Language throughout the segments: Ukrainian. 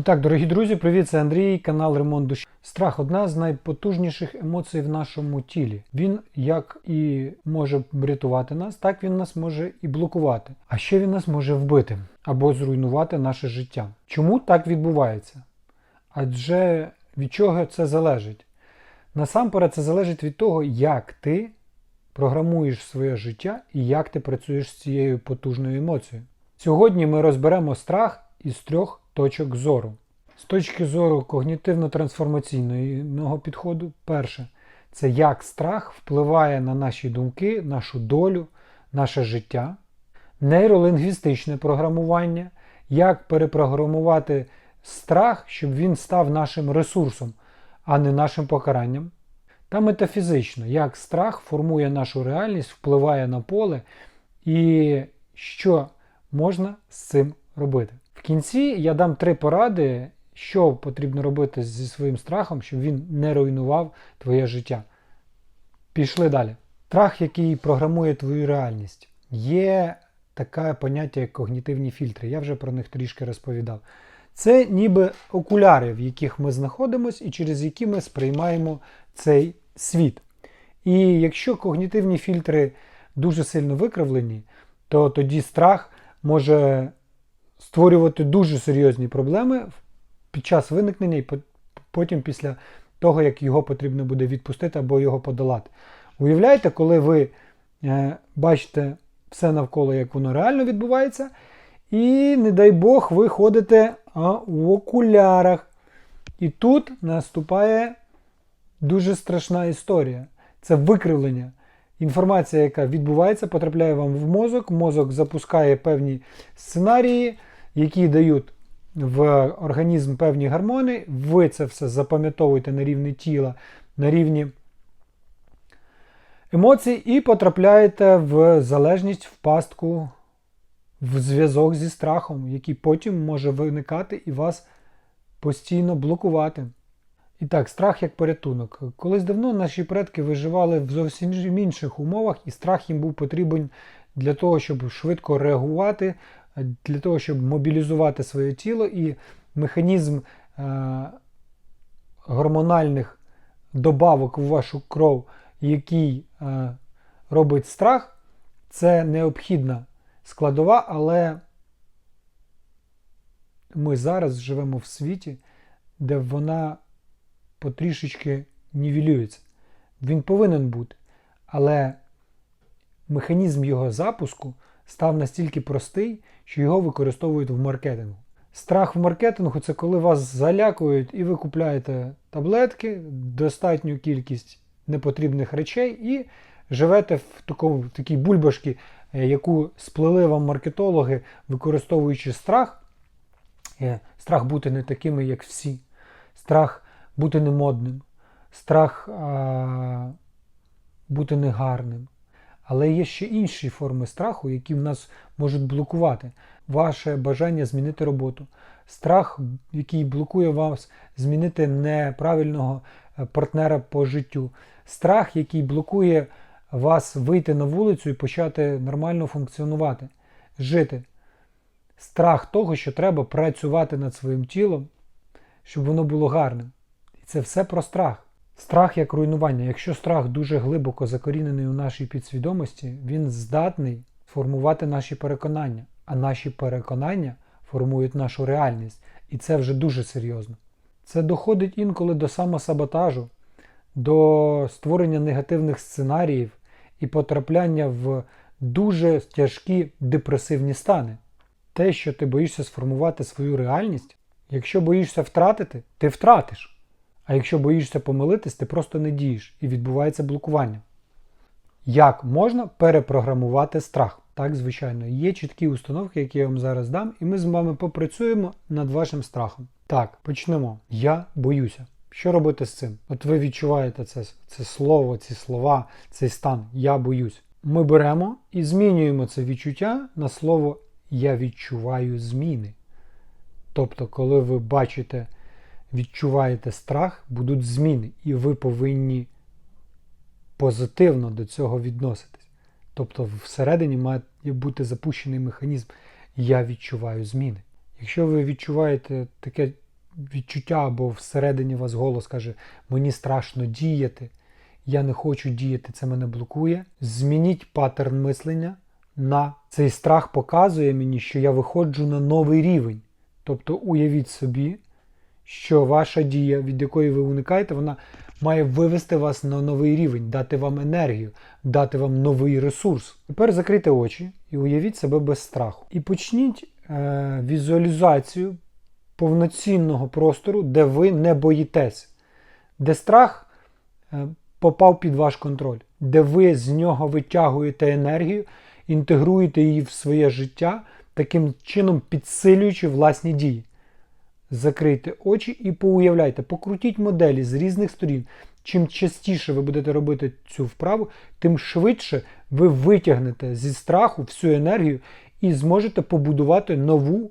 І так, дорогі друзі, привіт, це Андрій, канал Ремонт Душі. Страх одна з найпотужніших емоцій в нашому тілі. Він як і може врятувати нас, так він нас може і блокувати. А ще він нас може вбити або зруйнувати наше життя. Чому так відбувається? Адже від чого це залежить? Насамперед, це залежить від того, як ти програмуєш своє життя і як ти працюєш з цією потужною емоцією. Сьогодні ми розберемо страх із трьох точок зору. З точки зору когнітивно-трансформаційного підходу, перше, це як страх впливає на наші думки, нашу долю, наше життя, нейролингвістичне програмування, як перепрограмувати страх, щоб він став нашим ресурсом, а не нашим покаранням. Та метафізично, як страх формує нашу реальність, впливає на поле і що можна з цим робити. В кінці я дам три поради, що потрібно робити зі своїм страхом, щоб він не руйнував твоє життя. Пішли далі. Страх, який програмує твою реальність. Є таке поняття, як когнітивні фільтри. Я вже про них трішки розповідав. Це ніби окуляри, в яких ми знаходимося і через які ми сприймаємо цей світ. І якщо когнітивні фільтри дуже сильно викривлені, то тоді страх може створювати дуже серйозні проблеми під час виникнення і потім після того, як його потрібно буде відпустити або його подолати. Уявляєте, коли ви е, бачите все навколо, як воно реально відбувається, і, не дай Бог, ви ходите в окулярах. І тут наступає дуже страшна історія. Це викривлення. Інформація, яка відбувається, потрапляє вам в мозок. Мозок запускає певні сценарії, які дають в організм певні гормони. Ви це все запам'ятовуєте на рівні тіла, на рівні емоцій, і потрапляєте в залежність, в пастку, в зв'язок зі страхом, який потім може виникати і вас постійно блокувати. І так, страх як порятунок. Колись давно наші предки виживали в зовсім інших умовах, і страх їм був потрібен для того, щоб швидко реагувати, для того, щоб мобілізувати своє тіло, і механізм е гормональних добавок в вашу кров, який е робить страх, це необхідна складова, але ми зараз живемо в світі, де вона потрішечки нівелюється. Він повинен бути. Але механізм його запуску став настільки простий, що його використовують в маркетингу. Страх в маркетингу це коли вас залякують і ви купляєте таблетки, достатню кількість непотрібних речей і живете в такому, такій бульбашці, яку сплели вам маркетологи, використовуючи страх. Страх бути не такими, як всі. Страх бути немодним, страх а, бути негарним. Але є ще інші форми страху, які в нас можуть блокувати ваше бажання змінити роботу. Страх, який блокує вас змінити неправильного партнера по життю. Страх, який блокує вас вийти на вулицю і почати нормально функціонувати, жити. Страх того, що треба працювати над своїм тілом, щоб воно було гарним. І Це все про страх. Страх як руйнування. Якщо страх дуже глибоко закорінений у нашій підсвідомості, він здатний формувати наші переконання, а наші переконання формують нашу реальність. І це вже дуже серйозно. Це доходить інколи до самосаботажу, до створення негативних сценаріїв і потрапляння в дуже тяжкі депресивні стани. Те, що ти боїшся сформувати свою реальність, якщо боїшся втратити, ти втратиш. А якщо боїшся помилитись, ти просто не дієш і відбувається блокування. Як можна перепрограмувати страх? Так, звичайно, є чіткі установки, які я вам зараз дам, і ми з вами попрацюємо над вашим страхом. Так, почнемо. Я боюся. Що робити з цим? От ви відчуваєте це, це слово, ці слова, цей стан Я боюсь. Ми беремо і змінюємо це відчуття на слово Я відчуваю зміни. Тобто, коли ви бачите відчуваєте страх, будуть зміни, і ви повинні позитивно до цього відноситись. Тобто, всередині має бути запущений механізм Я відчуваю зміни. Якщо ви відчуваєте таке відчуття або всередині вас голос каже, мені страшно діяти, я не хочу діяти, це мене блокує. Змініть паттерн мислення на цей страх показує мені, що я виходжу на новий рівень. Тобто уявіть собі, що ваша дія, від якої ви уникаєте, вона має вивести вас на новий рівень, дати вам енергію, дати вам новий ресурс. Тепер закрийте очі і уявіть себе без страху. І почніть е, візуалізацію повноцінного простору, де ви не боїтесь, де страх е, попав під ваш контроль, де ви з нього витягуєте енергію, інтегруєте її в своє життя, таким чином підсилюючи власні дії. Закрийте очі і поуявляйте, покрутіть моделі з різних сторін. Чим частіше ви будете робити цю вправу, тим швидше ви витягнете зі страху всю енергію і зможете побудувати нову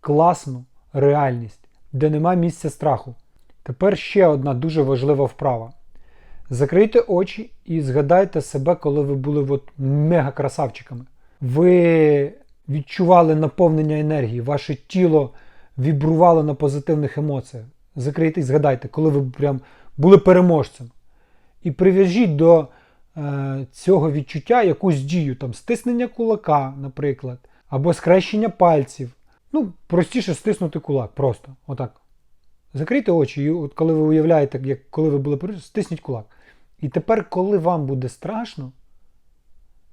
класну реальність, де нема місця страху. Тепер ще одна дуже важлива вправа. Закрийте очі і згадайте себе, коли ви були от мега красавчиками. Ви відчували наповнення енергії, ваше тіло вібрувало на позитивних емоціях. Закрийте і згадайте, коли ви прям були переможцем. І прив'яжіть до е, цього відчуття якусь дію, там стиснення кулака, наприклад, або скрещення пальців. Ну, простіше стиснути кулак, просто. Отак. Закрийте очі, і от коли ви уявляєте, як коли ви були переможцем, стисніть кулак. І тепер, коли вам буде страшно,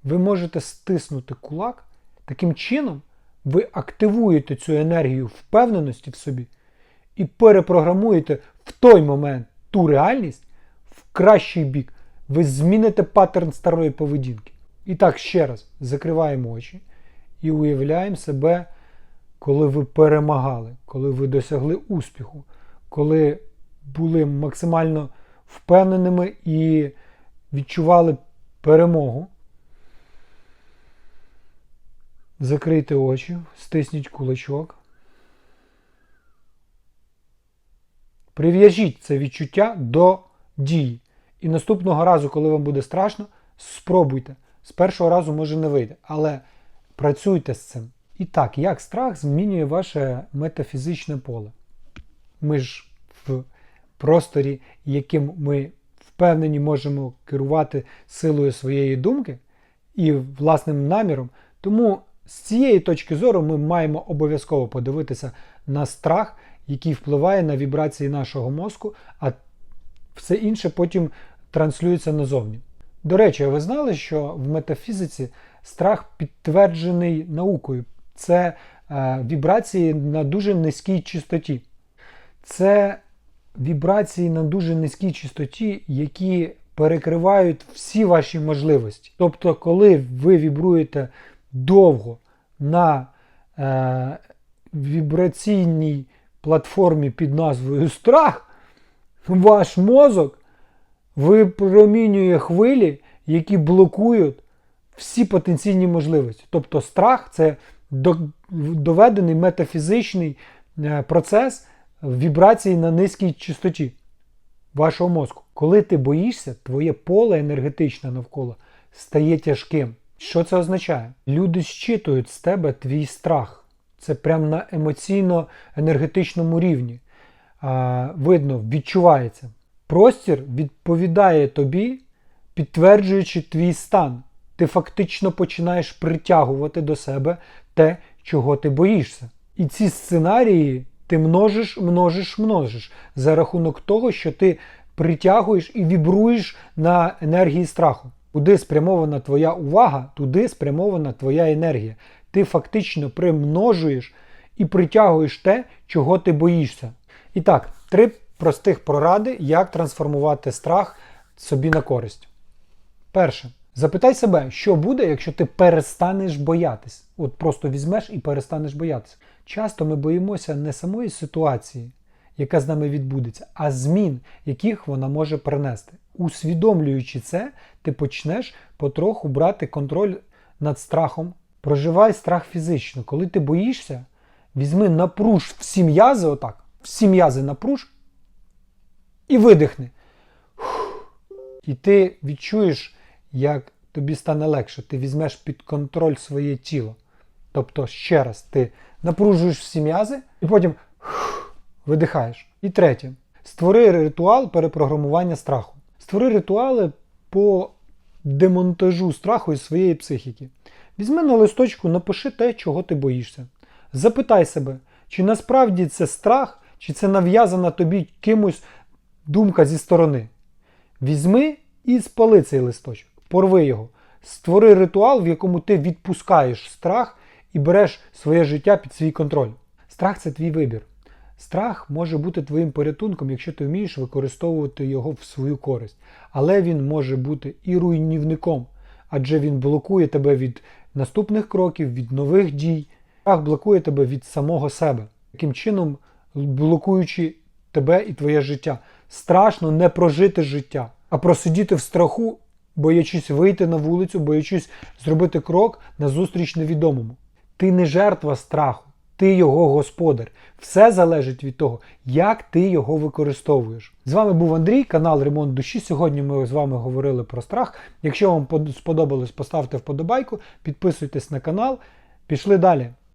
ви можете стиснути кулак. Таким чином, ви активуєте цю енергію впевненості в собі і перепрограмуєте в той момент ту реальність в кращий бік. Ви зміните паттерн старої поведінки. І так, ще раз, закриваємо очі і уявляємо себе, коли ви перемагали, коли ви досягли успіху, коли були максимально впевненими і відчували перемогу. Закрийте очі, стисніть кулачок. Прив'яжіть це відчуття до дії. І наступного разу, коли вам буде страшно, спробуйте. З першого разу може не вийде, але працюйте з цим. І так, як страх змінює ваше метафізичне поле? Ми ж в просторі, яким ми впевнені можемо керувати силою своєї думки і власним наміром. Тому з цієї точки зору ми маємо обов'язково подивитися на страх, який впливає на вібрації нашого мозку, а все інше потім транслюється назовні. До речі, ви знали, що в метафізиці страх підтверджений наукою. Це е, вібрації на дуже низькій частоті. Це вібрації на дуже низькій частоті, які перекривають всі ваші можливості. Тобто, коли ви вібруєте довго на е, вібраційній платформі під назвою Страх, ваш мозок випромінює хвилі, які блокують всі потенційні можливості. Тобто страх це доведений метафізичний е, процес вібрації на низькій частоті вашого мозку. Коли ти боїшся, твоє поле енергетичне навколо стає тяжким. Що це означає? Люди щитують з тебе твій страх. Це прямо на емоційно-енергетичному рівні. А, Видно, відчувається. Простір відповідає тобі, підтверджуючи твій стан. Ти фактично починаєш притягувати до себе те, чого ти боїшся. І ці сценарії ти множиш, множиш, множиш за рахунок того, що ти притягуєш і вібруєш на енергії страху. Куди спрямована твоя увага, туди спрямована твоя енергія. Ти фактично примножуєш і притягуєш те, чого ти боїшся. І так, три простих поради, як трансформувати страх собі на користь. Перше. Запитай себе, що буде, якщо ти перестанеш боятись. От просто візьмеш і перестанеш боятися. Часто ми боїмося не самої ситуації, яка з нами відбудеться, а змін, яких вона може принести. Усвідомлюючи це, ти почнеш потроху брати контроль над страхом. Проживай страх фізично. Коли ти боїшся, візьми, напруж всі м'язи, отак, всі м'язи напруж і видихни. І ти відчуєш, як тобі стане легше. Ти візьмеш під контроль своє тіло. Тобто, ще раз, ти напружуєш всі м'язи і потім видихаєш. І третє. Створи ритуал перепрограмування страху. Створи ритуали по демонтажу страху із своєї психіки. Візьми на листочку, напиши те, чого ти боїшся. Запитай себе, чи насправді це страх, чи це нав'язана тобі кимось думка зі сторони. Візьми і спали цей листочок, порви його. Створи ритуал, в якому ти відпускаєш страх і береш своє життя під свій контроль. Страх це твій вибір. Страх може бути твоїм порятунком, якщо ти вмієш використовувати його в свою користь. Але він може бути і руйнівником, адже він блокує тебе від наступних кроків, від нових дій. Страх блокує тебе від самого себе, таким чином блокуючи тебе і твоє життя. Страшно не прожити життя, а просидіти в страху, боячись вийти на вулицю, боячись зробити крок назустріч невідомому. Ти не жертва страху, ти його господар. Все залежить від того, як ти його використовуєш. З вами був Андрій, канал Ремонт Душі. Сьогодні ми з вами говорили про страх. Якщо вам сподобалось, поставте вподобайку, підписуйтесь на канал. Пішли далі.